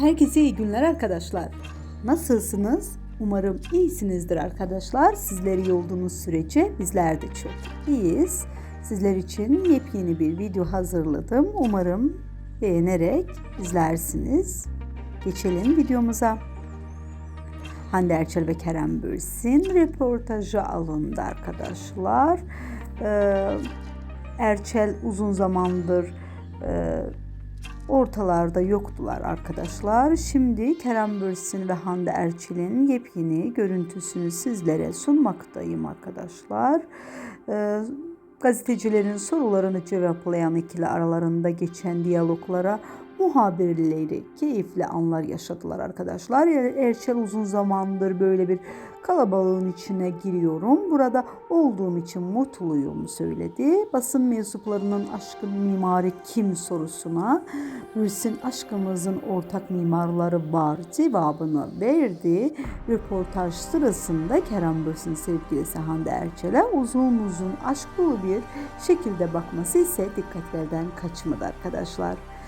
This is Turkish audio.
Herkese iyi günler arkadaşlar. Nasılsınız? Umarım iyisinizdir arkadaşlar. Sizler iyi olduğunuz sürece bizler de çok iyiyiz. Sizler için yepyeni bir video hazırladım. Umarım beğenerek izlersiniz. Geçelim videomuza. Hande Erçel ve Kerem Bürsin röportajı alındı arkadaşlar. Ee, Erçel uzun zamandır e, ortalarda yoktular arkadaşlar. Şimdi Kerem Bürsin ve Hande Erçel'in yepyeni görüntüsünü sizlere sunmaktayım arkadaşlar. Ee, gazetecilerin sorularını cevaplayan ikili aralarında geçen diyaloglara muhabirleri keyifli anlar yaşadılar arkadaşlar. Er- Erçel uzun zamandır böyle bir kalabalığın içine giriyorum. Burada olduğum için mutluyum söyledi. Basın mensuplarının aşkın mimarı kim sorusuna Bürsin aşkımızın ortak mimarları var cevabını verdi. Röportaj sırasında Kerem Bürsin sevgilisi Hande Erçel'e uzun uzun aşk bir şekilde bakması ise dikkatlerden kaçmadı arkadaşlar.